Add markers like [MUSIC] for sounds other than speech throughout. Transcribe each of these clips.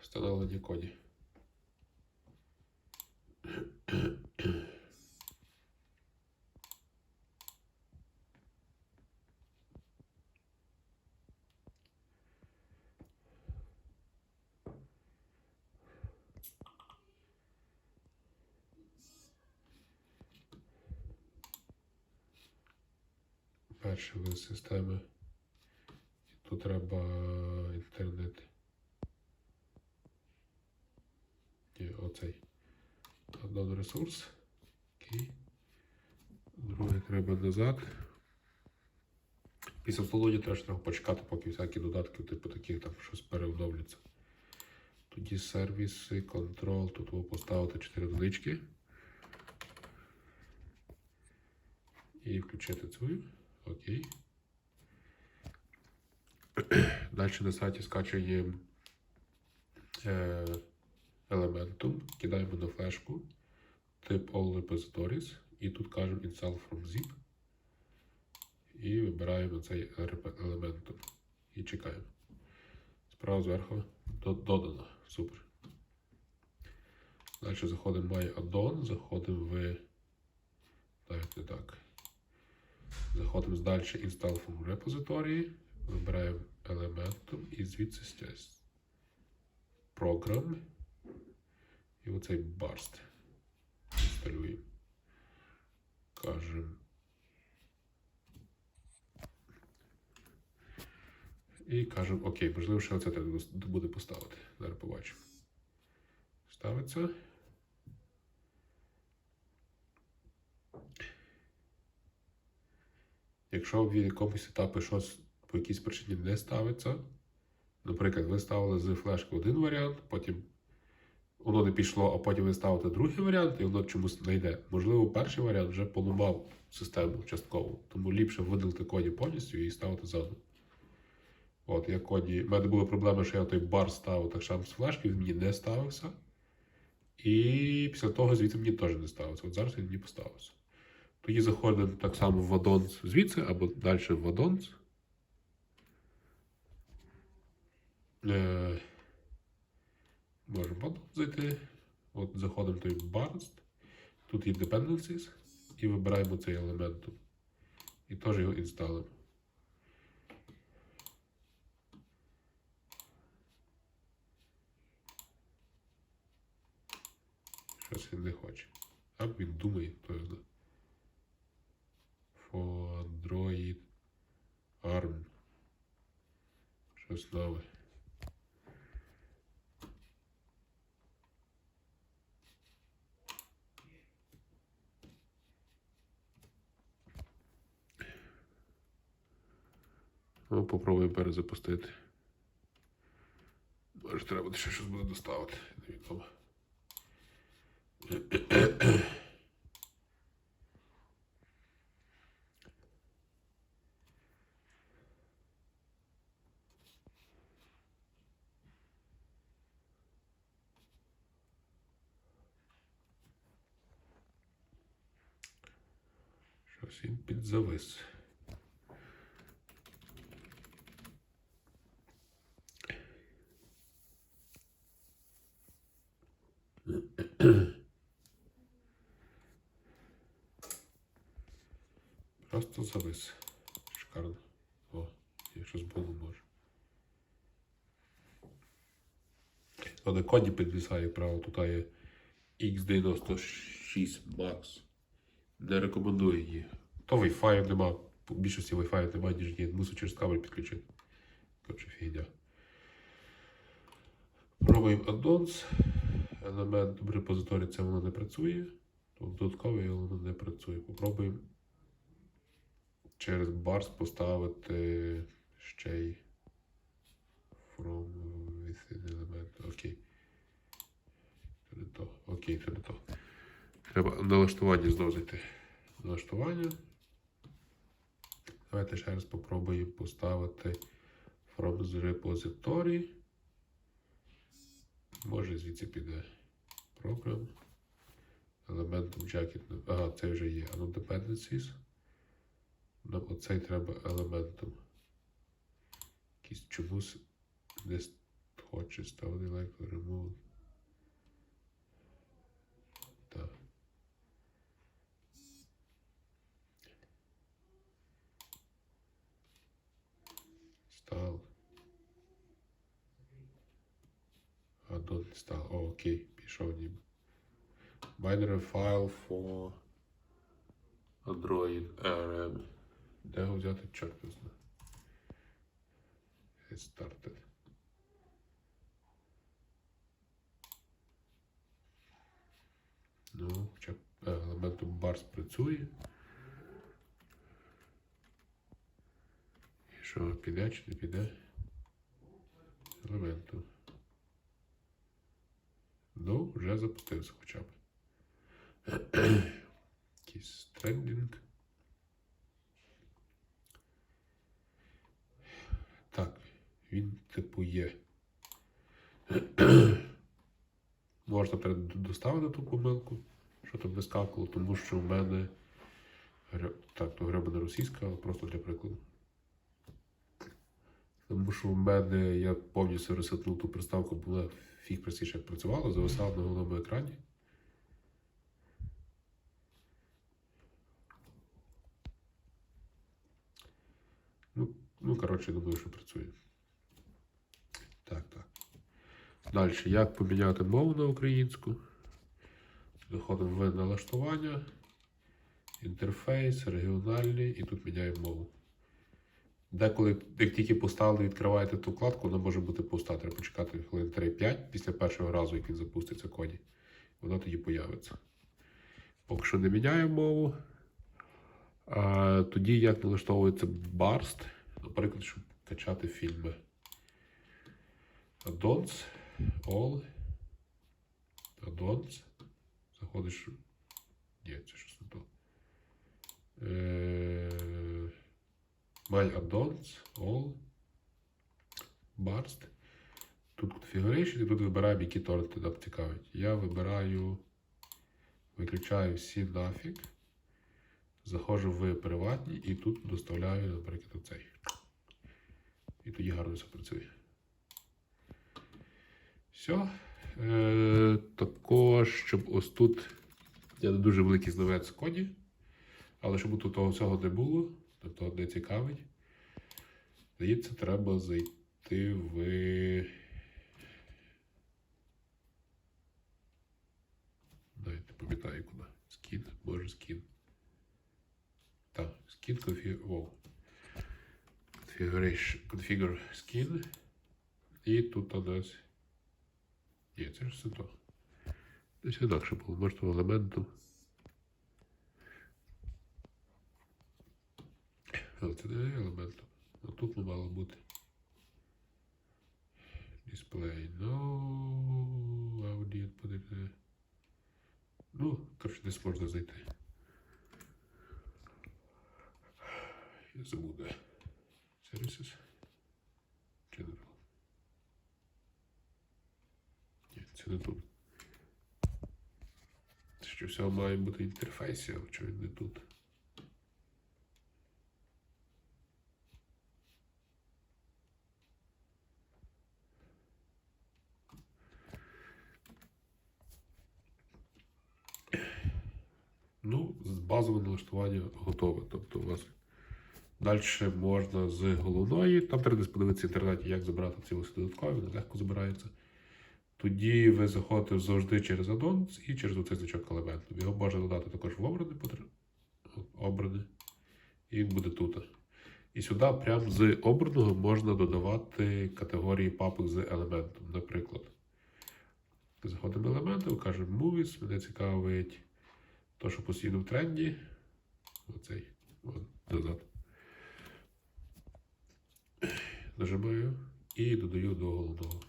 Встановлення коді. Перший вид системи. Тут треба інтернет. Оцей. Однон ресурс. Окей. Другий треба назад. Після встановлення теж треба почекати, поки всякі додатки, типу таких там щось переобновляться. Тоді сервіси, контрол, тут ви поставити 4 одинички. І включити цю. Окей. Далі на сайті скачуємо е, Elementum, кидаємо на флешку, тип All Repositories, і тут кажемо Install from zip. І вибираємо цей Elementum. І чекаємо. Справа зверху додано. Супер. Далі заходимо в My Addon, заходимо в. Навіть так. Заходимо далі Install from Repository, вибираємо Elementum і звідси. Program. І оцей Burst. Інсталюємо. Кажемо. І кажемо, окей, можливо, ще оце треба буде поставити. Зараз побачимо. Ставиться. Якщо в якомусь етапі щось по якійсь причині не ставиться, наприклад, ви ставили з флешки один варіант, потім воно не пішло, а потім ви ставите другий варіант, і воно чомусь не йде. Можливо, перший варіант вже поламав систему частково, тому ліпше видалити коді повністю і ставити заново. От, я коді. У мене були проблеми, що я той бар ставив так само з флешки, він мені не ставився. І після того звідси мені теж не ставився. От зараз він мені поставився. Тоді заходимо так само в Addons звідси, або далі в Addons. Е, можемо зайти. От заходимо в той Barst. Тут є Dependencies. І вибираємо цей елемент. І теж його інсталимо. Щось він не хоче. А він думає, то я знаю. For Android ARM. Щось нове. Ну, попробуємо перезапустити. Може, треба ще щось буде доставити. Невідомо. Щось він підзавис. Просто завис. Шикарно. О, я щось було може. То на коді підвисає право, тут є X96 Max. Не рекомендую її. То Wi-Fi нема. В більшості Wi-Fi немає, ніж є. Мусу через кабель підключити. Коротше, фігня. Пробуємо addons. Елемент в репозиторії це воно не працює. То додатковий воно не працює. Попробуємо через Bars поставити ще й from within element. Окей. Це не то. Окей, це не то. Треба налаштування знову. Налаштування. Давайте ще раз попробуємо поставити from the repository. Може звідси піде program. Елементом jacket. Ага, це вже є. А ну dependencies. Нам оцей треба елементом. Якийсь чомусь не хоче ставити лайк remove. Так. Стал. Аддон не став. О, окей, пішов ніби. Binary file for Android RM. Де його взяти, чорт не знає. Get. Ну, хоча елементом bars працює. І що, піде чи не піде? Елементу. Ну, вже запустився хоча б. Якийсь трендінг. Так, він типу є. [CLEARS THROAT] Можна доставити ту помилку, що там вискакувало, тому що в мене так, то гра буде російська, але просто для прикладу. Тому що в мене я повністю ресетнув ту приставку, була фіг простіше як працювала, зависала на головному екрані. Ну, ну коротше, думаю, що працює. Так, так. Далі, як поміняти мову на українську? Заходимо в налаштування, інтерфейс, регіональний, і тут міняємо мову. Деколи, як тільки поставили, відкриваєте ту вкладку, вона може бути пуста. Треба почекати хвилин 3-5 після першого разу, як він запуститься коді. Вона тоді появиться. Поки що не міняємо мову. А, тоді як налаштовується барст, наприклад, щоб качати фільми. Addons, All. Addons. Заходиш. Ні, це щось не то. My Addons, All. Barst. Тут Configuration і тут вибираємо, які торренти нам цікавить. Я вибираю, виключаю всі нафіг. Заходжу в приватні і тут доставляю, наприклад, оцей. І тоді гарно все працює. Все. Е, також, щоб ось тут я дуже великий знавець в коді, але щоб тут того всього не було, тобто не цікавить, здається, треба зайти в. Не пам'ятаю куди. Скін, може скін. Так, config... Wow. Configuration, configure skin. І тут у нас. Є, це ж то. Десь інакше було, може того елементу. Але це не елементом. А тут не мало бути. Display. No. Audit подивити. Ну, коротше, десь можна зайти. Я забув, де. Services. General. Ні, це не тут. Це має бути чого він не тут? Ну, базове налаштування готове. Тобто у вас далі можна з головної, там треба десь подивитися в інтернеті, як забирати ці додаткові, легко забираються. Тоді ви заходите завжди через addons і через оцей значок елементу. Його можна додати також в обране, потр- обране, і він буде тут. І сюди прямо з обраного можна додавати категорії папок з елементом. Наприклад, заходимо в елементи, кажемо Movies, мене цікавить то, що постійно в тренді. Оцей. От, назад. Нажимаю і додаю до головного.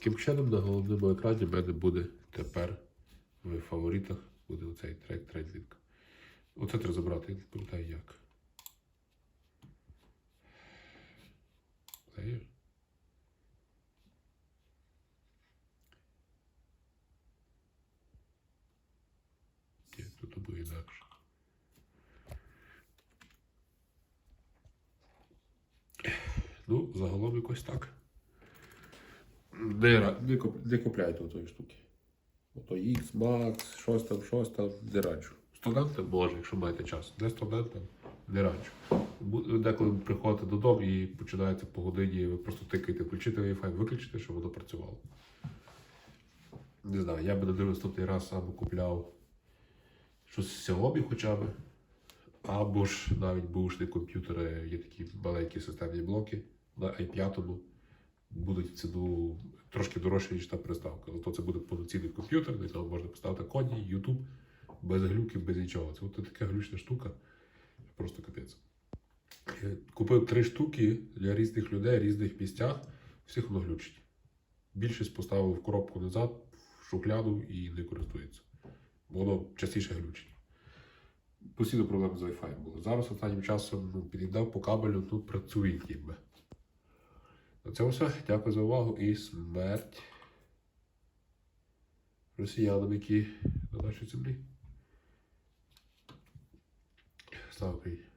Таким чином на головному екрані в мене буде тепер в фаворитах буде оцей трек трендінг. Оце треба забрати, не як. Є? Ні, тут буде інакше. Ну, загалом якось так. Не, ра- не, куп- отої штуки. Ото X, Max, щось там, щось там, не раджу. Студентам може, якщо маєте час. Не студентам не раджу. Деколи приходите додому і починаєте по годині, ви просто тикаєте, включити Wi-Fi, виключити, щоб воно працювало. Не знаю, я би на наступний раз або купляв щось з Xiaomi хоча б, або ж навіть бушні комп'ютери, є такі маленькі системні блоки на i5 будуть ціну трошки дорожче, ніж та приставка. Зато це буде повноцінний комп'ютер, на ньому можна поставити коні, YouTube, без глюків, без нічого. Це от така глючна штука. Просто капець. Купив три штуки для різних людей, в різних місцях, всіх воно глючить. Більшість поставив в коробку назад, в шухляду і не користується. Воно частіше глючить. Постійно проблеми з Wi-Fi були. Зараз останнім часом ну, під'єднав по кабелю, тут працює ніби. Цьому все. Дякую за увагу і смерть росіянам, які на нашій землі. Слава Україні!